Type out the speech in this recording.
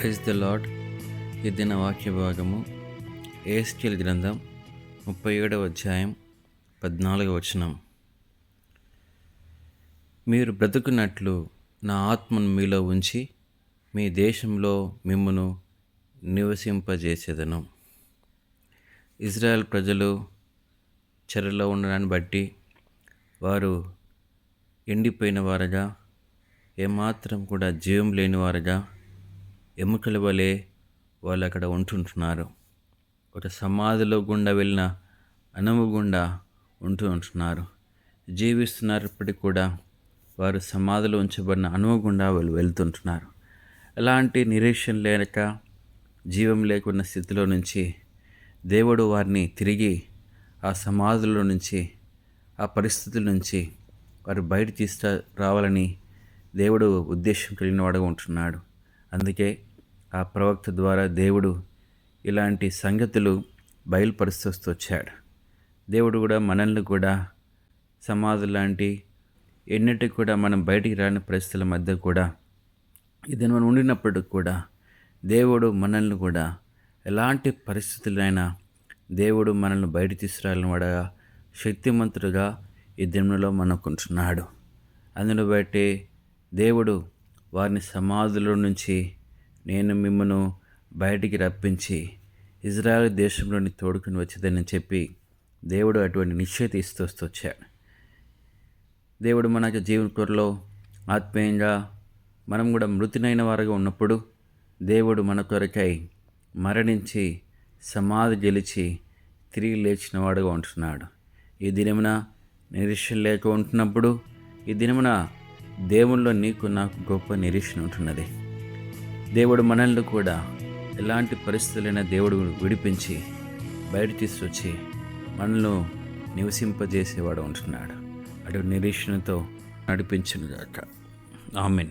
Praise the lord ఈ దిన వాక్య భాగము ఏస్కేల్ గ్రంథం ముప్పై ఏడవ అధ్యాయం పద్నాలుగవ వచనం. మీరు బ్రతుకున్నట్లు నా ఆత్మను మీలో ఉంచి మీ దేశంలో మిమ్మును నివసింపజేసేదను. ఇజ్రాయెల్ ప్రజలు చెరలో ఉండడాన్ని బట్టి వారు ఎండిపోయిన వారుగా ఏమాత్రం కూడా జీవం లేని వారుగా ఎముకల వలె వాళ్ళు అక్కడ ఉంటుంటున్నారు. ఒక సమాధిలో గుండా వెళ్ళిన అనుము గుండా ఉంటూ ఉంటున్నారు. జీవిస్తున్నప్పటికీ కూడా. వారు సమాధిలో ఉంచబడిన అనువు గుండా వాళ్ళు వెళ్తుంటున్నారు. ఎలాంటి నిరీక్షణ లేక జీవం లేకున్న స్థితిలో నుంచి దేవుడు వారిని తిరిగి ఆ సమాధుల నుంచి ఆ పరిస్థితుల నుంచి వారు బయట తీసుకు రావాలని దేవుడు ఉద్దేశం కలిగిన వాడుగా ఉంటున్నాడు. అందుకే ఆ ప్రవక్త ద్వారా దేవుడు ఇలాంటి సంగతులు బయలుపరుస్తూ వచ్చాడు. దేవుడు కూడా మనల్ని కూడా సమాధులు లాంటి ఎన్నిటికి కూడా మనం బయటికి రాని పరిస్థితుల మధ్య కూడా ఇదని మనం ఉండినప్పటికి కూడా దేవుడు మనల్ని కూడా ఎలాంటి పరిస్థితులైనా దేవుడు మనల్ని బయట తీసుకురాలని వాడగా శక్తిమంతుడుగా ఈ దినంలో మనకుంటున్నాడు. అందును బట్టి దేవుడు వారిని సమాధుల నుంచి నేను మిమ్మను బయటికి రప్పించి ఇజ్రాయల్ దేశంలోని తోడుకుని వచ్చేదని చెప్పి దేవుడు అటువంటి నిశ్చయిత ఇస్తూ వచ్చాడు దేవుడు మనకు జీవన కొరలో ఆత్మీయంగా మనం కూడా మృతినైన వారుగా ఉన్నప్పుడు దేవుడు మన కొరకై మరణించి సమాధి గెలిచి తిరిగి లేచిన వాడుగా ఉంటున్నాడు. ఈ దినమున నిరీక్షణ లేక ఉంటున్నప్పుడు ఈ దినమున దేవుల్లో నీకు నాకు గొప్ప నిరీక్షణ ఉంటున్నది. దేవుడు మనల్ని కూడా ఎలాంటి పరిస్థితులైనా దేవుడు విడిపించి బయట తీసుకొచ్చి మనల్ని నివసింపజేసేవాడు ఉంటున్నాడు. అటు నిరీక్షణతో నడిపించిన గాక ఆమెన్.